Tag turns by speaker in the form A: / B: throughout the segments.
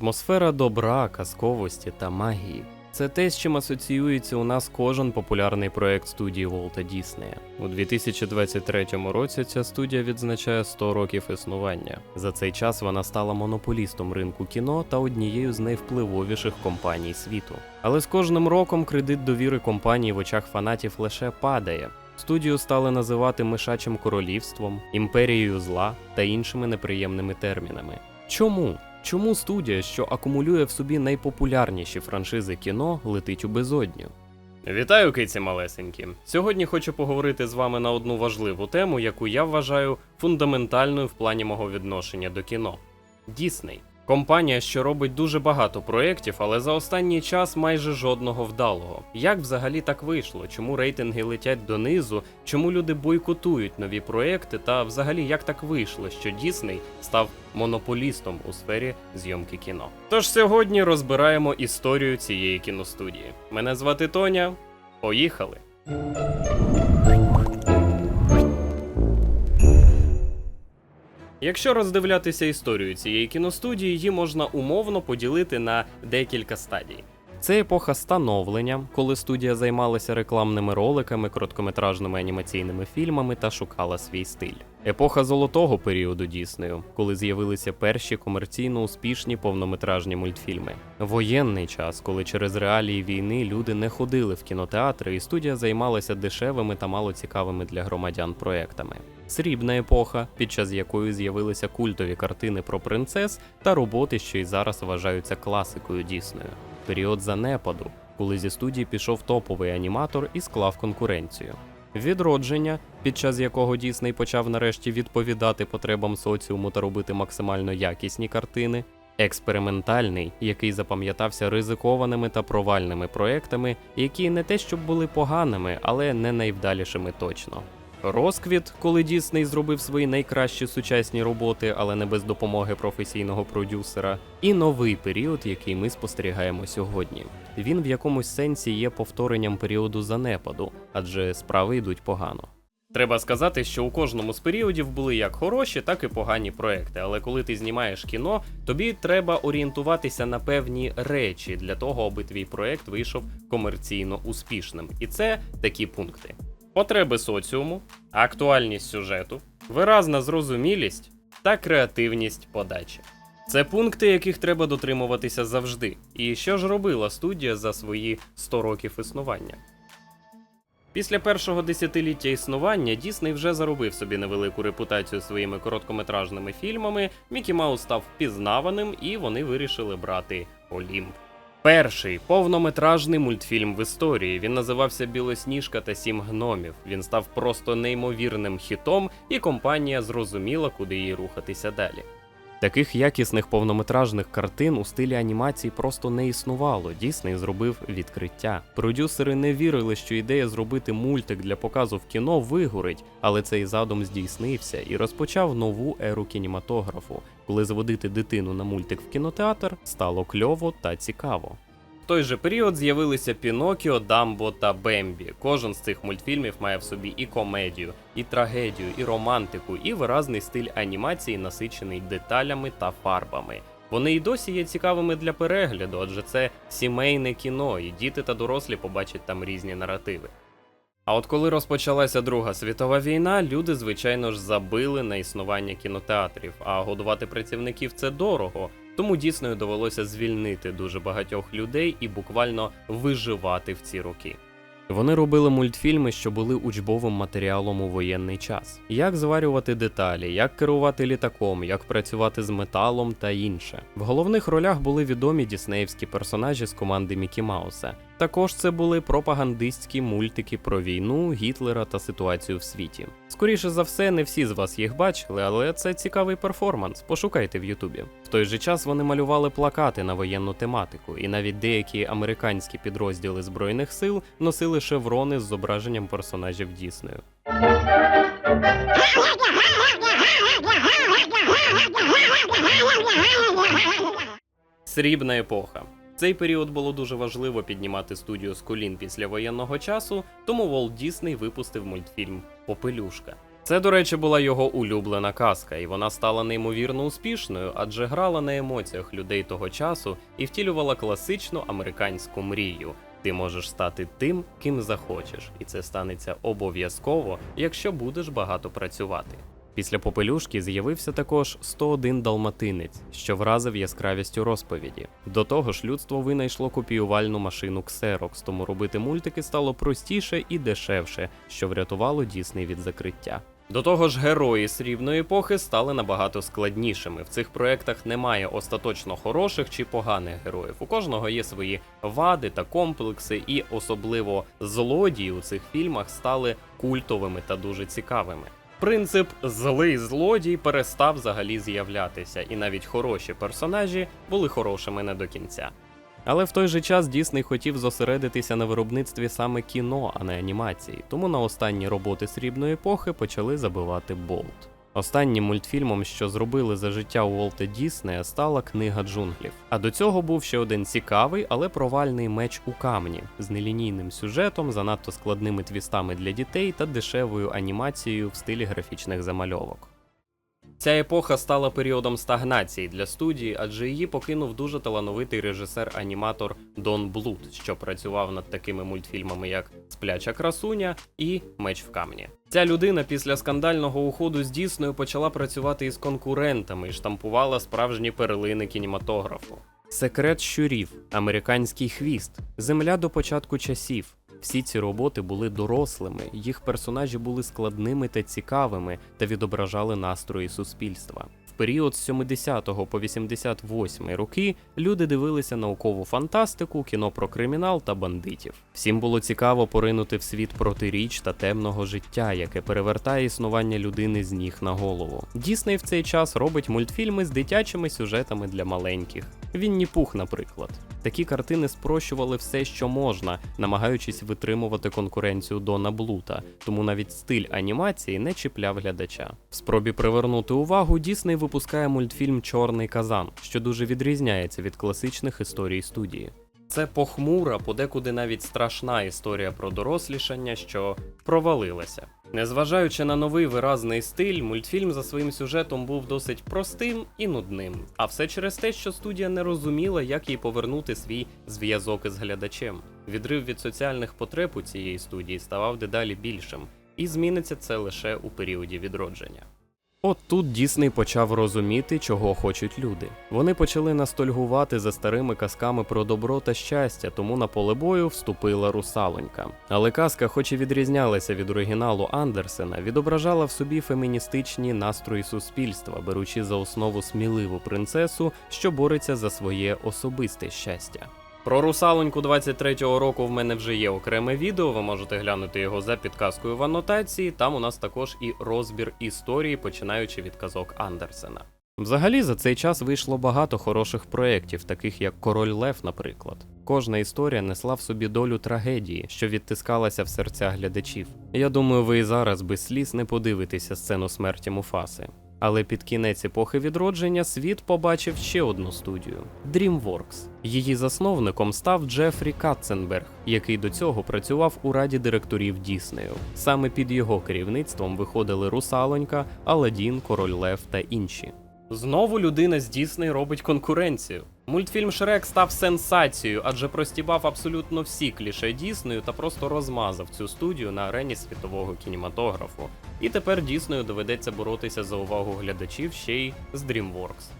A: Атмосфера добра, казковості та магії. Це те, з чим асоціюється у нас кожен популярний проект студії Волта Діснея. У 2023 році ця студія відзначає 100 років існування. За цей час вона стала монополістом ринку кіно та однією з найвпливовіших компаній світу. Але з кожним роком кредит довіри компанії в очах фанатів лише падає. Студію стали називати мишачим королівством, імперією зла та іншими неприємними термінами. Чому? Чому студія, що акумулює в собі найпопулярніші франшизи кіно, летить у безодню? Вітаю, киці малесенькі! Сьогодні хочу поговорити з вами на одну важливу тему, яку я вважаю фундаментальною в плані мого відношення до кіно. Дісней. Компанія, що робить дуже багато проєктів, але за останній час майже жодного вдалого. Як взагалі так вийшло? Чому рейтинги летять донизу? Чому люди бойкотують нові проєкти? Та взагалі як так вийшло, що Дісней став монополістом у сфері зйомки кіно? Тож сьогодні розбираємо історію цієї кіностудії. Мене звати Тоня. Поїхали! Якщо роздивлятися історію цієї кіностудії, її можна умовно поділити на декілька стадій. Це епоха становлення, коли студія займалася рекламними роликами, короткометражними анімаційними фільмами та шукала свій стиль. Епоха золотого періоду Діснею, коли з'явилися перші комерційно успішні повнометражні мультфільми. Воєнний час, коли через реалії війни люди не ходили в кінотеатри, і студія займалася дешевими та малоцікавими для громадян проектами. Срібна епоха, під час якої з'явилися культові картини про принцес та роботи, що й зараз вважаються класикою Діснею. Період занепаду, коли зі студії пішов топовий аніматор і склав конкуренцію. Відродження, під час якого Дісней почав нарешті відповідати потребам соціуму та робити максимально якісні картини. Експериментальний, який запам'ятався ризикованими та провальними проектами, які не те щоб були поганими, але не найвдалішими точно. Розквіт, коли Дісней зробив свої найкращі сучасні роботи, але не без допомоги професійного продюсера, і новий період, який ми спостерігаємо сьогодні. Він в якомусь сенсі є повторенням періоду занепаду, адже справи йдуть погано. Треба сказати, що у кожному з періодів були як хороші, так і погані проекти. Але коли ти знімаєш кіно, тобі треба орієнтуватися на певні речі для того, аби твій проект вийшов комерційно успішним. І це такі пункти: потреби соціуму, актуальність сюжету, виразна зрозумілість та креативність подачі. Це пункти, яких треба дотримуватися завжди. І що ж робила студія за свої 100 років існування? Після першого десятиліття існування Дісней вже заробив собі невелику репутацію своїми короткометражними фільмами. Мікі Маус став впізнаваним, і вони вирішили брати Олімп. Перший повнометражний мультфільм в історії. Він називався Білосніжка та сім гномів. Він став просто неймовірним хітом, і компанія зрозуміла, куди їй рухатися далі. Таких якісних повнометражних картин у стилі анімації просто не існувало. Дісней зробив відкриття. Продюсери не вірили, що ідея зробити мультик для показу в кіно вигорить, але цей задум здійснився і розпочав нову еру кінематографу, коли зводити дитину на мультик в кінотеатр стало кльово та цікаво. В той же період з'явилися Пінокіо, Дамбо та Бембі. Кожен з цих мультфільмів має в собі і комедію, і трагедію, і романтику, і виразний стиль анімації, насичений деталями та фарбами. Вони й досі є цікавими для перегляду, адже це сімейне кіно, і діти та дорослі побачать там різні наративи. А от коли розпочалася Друга світова війна, люди, звичайно ж, забили на існування кінотеатрів, а годувати працівників це дорого. Тому дійсною довелося звільнити дуже багатьох людей і буквально виживати в ці роки. Вони робили мультфільми, що були учбовим матеріалом у воєнний час: як зварювати деталі, як керувати літаком, як працювати з металом та інше. В головних ролях були відомі діснеївські персонажі з команди Мікі Мауса. Також це були пропагандистські мультики про війну, Гітлера та ситуацію в світі. Скоріше за все, не всі з вас їх бачили, але це цікавий перформанс. Пошукайте в Ютубі. В той же час вони малювали плакати на воєнну тематику, і навіть деякі американські підрозділи збройних сил носили шеврони з зображенням персонажів Діснею. Срібна епоха. Цей період було дуже важливо піднімати студію з колін після воєнного часу, тому Walt Disney випустив мультфільм Попелюшка. Це, до речі, була його улюблена казка, і вона стала неймовірно успішною, адже грала на емоціях людей того часу і втілювала класичну американську мрію. Ти можеш стати тим, ким захочеш, і це станеться обов'язково, якщо будеш багато працювати. Після попелюшки з'явився також 101 далматинець, що вразив яскравістю розповіді. До того ж, людство винайшло копіювальну машину Xerox, тому робити мультики стало простіше і дешевше, що врятувало Дісней від закриття. До того ж, герої срібної епохи стали набагато складнішими. В цих проектах немає остаточно хороших чи поганих героїв. У кожного є свої вади та комплекси, і особливо злодії у цих фільмах стали культовими та дуже цікавими. Принцип злий злодій перестав взагалі з'являтися, і навіть хороші персонажі були хорошими не до кінця. Але в той же час Дісней хотів зосередитися на виробництві саме кіно, а не анімації, тому на останні роботи срібної епохи почали забивати болт. Останнім мультфільмом, що зробили за життя Уолта Діснея, стала книга джунглів. А до цього був ще один цікавий, але провальний меч у камні з нелінійним сюжетом, занадто складними твістами для дітей та дешевою анімацією в стилі графічних замальовок. Ця епоха стала періодом стагнації для студії, адже її покинув дуже талановитий режисер-аніматор Дон Блуд, що працював над такими мультфільмами, як Спляча красуня і Меч в камні. Ця людина після скандального уходу з Діснею почала працювати із конкурентами і штампувала справжні перлини кінематографу. Секрет щурів, американський хвіст, земля до початку часів. Всі ці роботи були дорослими, їх персонажі були складними та цікавими та відображали настрої суспільства. Період з 70 по 88 роки люди дивилися наукову фантастику, кіно про кримінал та бандитів. Всім було цікаво поринути в світ протиріч та темного життя, яке перевертає існування людини з ніг на голову. Дісней в цей час робить мультфільми з дитячими сюжетами для маленьких. Вінні Пух, наприклад. Такі картини спрощували все, що можна, намагаючись витримувати конкуренцію Дона Блута, тому навіть стиль анімації не чіпляв глядача. В спробі привернути увагу Дісней випускає мультфільм Чорний казан, що дуже відрізняється від класичних історій студії. Це похмура, подекуди навіть страшна історія про дорослішання, що провалилася. Незважаючи на новий виразний стиль, мультфільм за своїм сюжетом був досить простим і нудним. А все через те, що студія не розуміла, як їй повернути свій зв'язок із глядачем. Відрив від соціальних потреб у цієї студії ставав дедалі більшим, і зміниться це лише у періоді відродження. От тут Дісней почав розуміти, чого хочуть люди. Вони почали настольгувати за старими казками про добро та щастя, тому на поле бою вступила русалонька. Але казка, хоч і відрізнялася від оригіналу Андерсена, відображала в собі феміністичні настрої суспільства, беручи за основу сміливу принцесу, що бореться за своє особисте щастя. Про русалоньку 23-го року в мене вже є окреме відео. Ви можете глянути його за підказкою в анотації. Там у нас також і розбір історії, починаючи від казок Андерсена. Взагалі за цей час вийшло багато хороших проєктів, таких як Король Лев, наприклад. Кожна історія несла в собі долю трагедії, що відтискалася в серця глядачів. Я думаю, ви і зараз без сліз не подивитеся сцену смерті Муфаси. Але під кінець епохи відродження світ побачив ще одну студію DreamWorks. Її засновником став Джефрі Катценберг, який до цього працював у раді директорів Діснею. Саме під його керівництвом виходили Русалонька, Аладдін, Король Лев та інші. Знову людина з Дісней робить конкуренцію. Мультфільм Шрек став сенсацією, адже простібав абсолютно всі кліше Діснею та просто розмазав цю студію на арені світового кінематографу. І тепер Діснею доведеться боротися за увагу глядачів ще й з DreamWorks.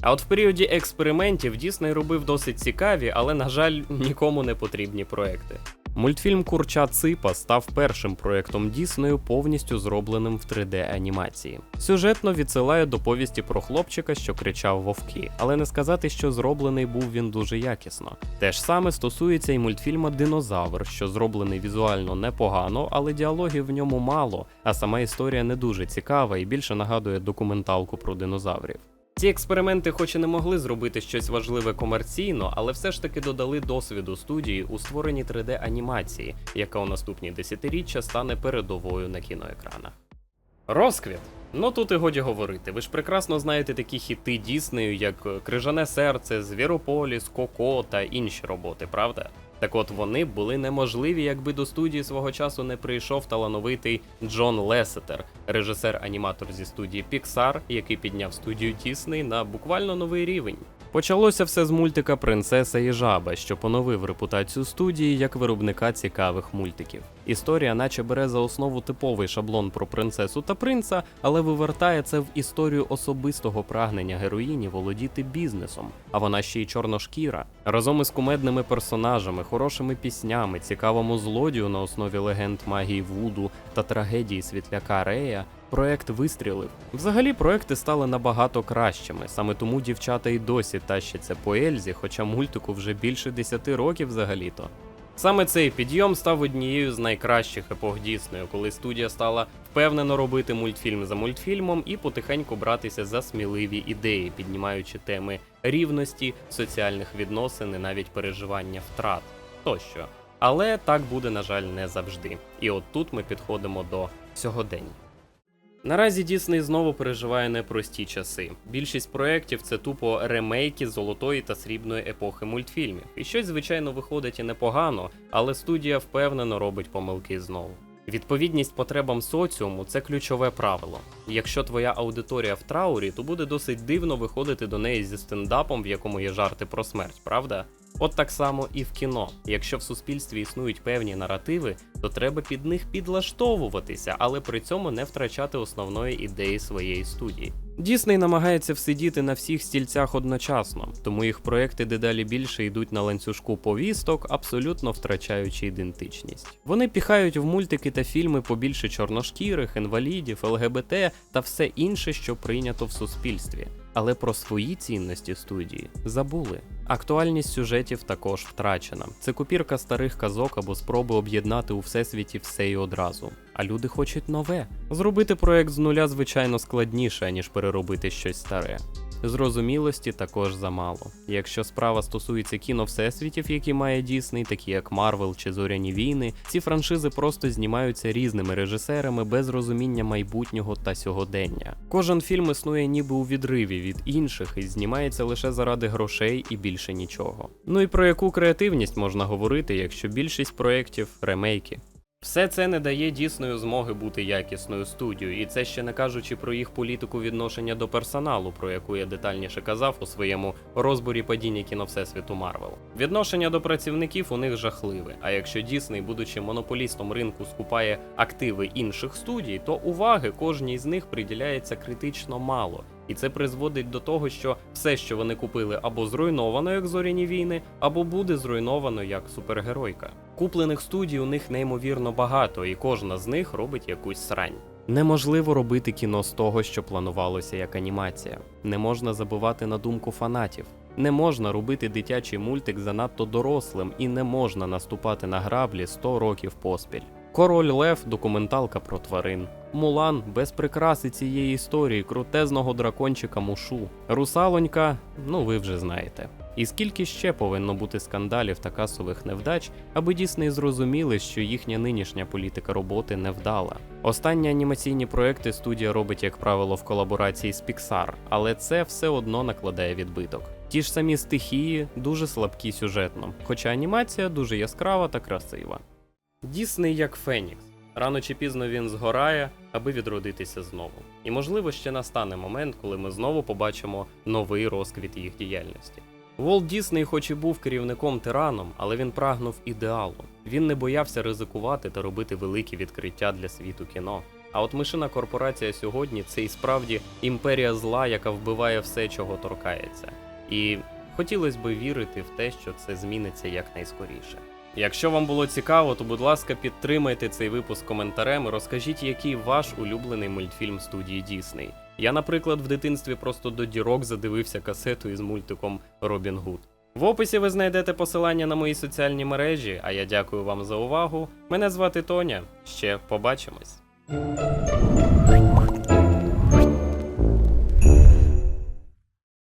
A: А от в періоді експериментів Дісней робив досить цікаві, але, на жаль, нікому не потрібні проекти. Мультфільм Курча Ципа став першим проектом Діснею, повністю зробленим в 3D-анімації. Сюжетно відсилає до повісті про хлопчика, що кричав вовки, але не сказати, що зроблений був він дуже якісно. Те ж саме стосується і мультфільма Динозавр, що зроблений візуально непогано, але діалогів в ньому мало, а сама історія не дуже цікава і більше нагадує документалку про динозаврів. Ці експерименти, хоч і не могли зробити щось важливе комерційно, але все ж таки додали досвіду студії у створенні 3D-анімації, яка у наступні десятиріччя стане передовою на кіноекранах. Розквіт. Ну тут і годі говорити. Ви ж прекрасно знаєте такі хіти Діснею, як Крижане серце, Звірополіс, Коко та інші роботи, правда? Так от вони були неможливі, якби до студії свого часу не прийшов талановитий Джон Лесетер, режисер-аніматор зі студії Pixar, який підняв студію Disney на буквально новий рівень. Почалося все з мультика Принцеса і жаба, що поновив репутацію студії як виробника цікавих мультиків. Історія, наче бере за основу типовий шаблон про принцесу та принца, але вивертає це в історію особистого прагнення героїні володіти бізнесом, а вона ще й чорношкіра. Разом із кумедними персонажами, хорошими піснями, цікавому злодію на основі легенд магії Вуду та трагедії світляка Рея. Проект вистрілив. Взагалі, проекти стали набагато кращими, саме тому дівчата й досі тащаться по Ельзі, хоча мультику вже більше 10 років взагалі-то. Саме цей підйом став однією з найкращих епох Діснею, коли студія стала впевнено робити мультфільм за мультфільмом і потихеньку братися за сміливі ідеї, піднімаючи теми рівності, соціальних відносин і навіть переживання втрат тощо. Але так буде, на жаль, не завжди. І от тут ми підходимо до сьогодення. Наразі Дісней знову переживає непрості часи. Більшість проєктів це тупо ремейки золотої та срібної епохи мультфільмів. І щось, звичайно, виходить і непогано, але студія впевнено робить помилки знову. Відповідність потребам соціуму це ключове правило. Якщо твоя аудиторія в траурі, то буде досить дивно виходити до неї зі стендапом, в якому є жарти про смерть, правда? От так само і в кіно. Якщо в суспільстві існують певні наративи, то треба під них підлаштовуватися, але при цьому не втрачати основної ідеї своєї студії. Дісней намагається всидіти на всіх стільцях одночасно, тому їх проекти дедалі більше йдуть на ланцюжку повісток, абсолютно втрачаючи ідентичність. Вони піхають в мультики та фільми побільше чорношкірих, інвалідів, ЛГБТ та все інше, що прийнято в суспільстві. Але про свої цінності студії забули. Актуальність сюжетів також втрачена. Це купірка старих казок або спроби об'єднати у всесвіті все і одразу. А люди хочуть нове. Зробити проект з нуля, звичайно, складніше, ніж переробити щось старе. Зрозумілості також замало. Якщо справа стосується кіно всесвітів, які має Дісней, такі як Марвел чи Зоряні війни, ці франшизи просто знімаються різними режисерами без розуміння майбутнього та сьогодення. Кожен фільм існує ніби у відриві від інших і знімається лише заради грошей і більше нічого. Ну і про яку креативність можна говорити, якщо більшість проєктів ремейки. Все це не дає дійсною змоги бути якісною студією, і це ще не кажучи про їх політику відношення до персоналу, про яку я детальніше казав у своєму розборі падіння кіно Всесвіту Марвел. Відношення до працівників у них жахливе. А якщо Дісней, будучи монополістом ринку, скупає активи інших студій, то уваги кожній з них приділяється критично мало. І це призводить до того, що все, що вони купили, або зруйновано як зоряні війни, або буде зруйновано як супергеройка. Куплених студій у них неймовірно багато, і кожна з них робить якусь срань. Неможливо робити кіно з того, що планувалося як анімація. Не можна забувати на думку фанатів. Не можна робити дитячий мультик занадто дорослим і не можна наступати на граблі 100 років поспіль. Король Лев документалка про тварин. Мулан без прикраси цієї історії, крутезного дракончика Мушу. Русалонька, ну ви вже знаєте. І скільки ще повинно бути скандалів та касових невдач, аби Дісней зрозуміли, що їхня нинішня політика роботи невдала. Останні анімаційні проекти студія робить, як правило, в колаборації з Pixar, але це все одно накладає відбиток. Ті ж самі стихії дуже слабкі сюжетно, хоча анімація дуже яскрава та красива. Дісней як Фенікс. Рано чи пізно він згорає, аби відродитися знову. І можливо ще настане момент, коли ми знову побачимо новий розквіт їх діяльності. Волт Дісней, хоч і був керівником тираном, але він прагнув ідеалу. Він не боявся ризикувати та робити великі відкриття для світу кіно. А от мишина корпорація сьогодні це і справді імперія зла, яка вбиває все, чого торкається. І хотілося б вірити в те, що це зміниться якнайскоріше. Якщо вам було цікаво, то будь ласка, підтримайте цей випуск коментарем і розкажіть, який ваш улюблений мультфільм студії Дісней. Я, наприклад, в дитинстві просто до дірок задивився касету із мультиком Робін Гуд. В описі ви знайдете посилання на мої соціальні мережі, а я дякую вам за увагу. Мене звати Тоня. Ще побачимось.